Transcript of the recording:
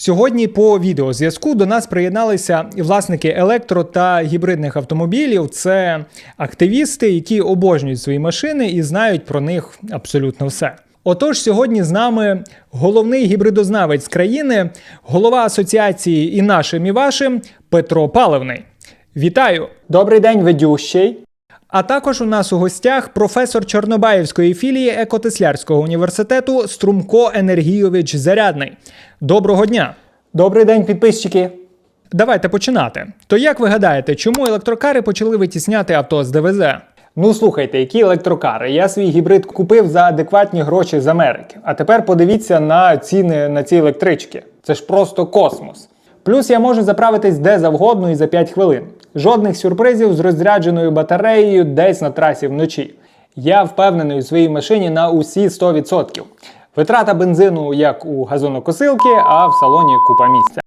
Сьогодні по відеозв'язку до нас приєдналися власники електро та гібридних автомобілів. Це активісти, які обожнюють свої машини і знають про них абсолютно все. Отож, сьогодні з нами головний гібридознавець країни, голова асоціації і нашим, і вашим Петро Паливний. Вітаю! Добрий день, ведющий. А також у нас у гостях професор Чорнобаївської філії Екотеслярського університету Струмко Енергійович Зарядний. Доброго дня! Добрий день, підписчики. Давайте починати. То як ви гадаєте, чому електрокари почали витісняти авто з ДВЗ? Ну слухайте, які електрокари. Я свій гібрид купив за адекватні гроші з Америки. А тепер подивіться на ціни на ці електрички. Це ж просто космос. Плюс я можу заправитись де завгодно і за 5 хвилин. Жодних сюрпризів з розрядженою батареєю десь на трасі вночі. Я впевнений у своїй машині на усі 100%. Витрата бензину як у газонокосилки, а в салоні купа місця.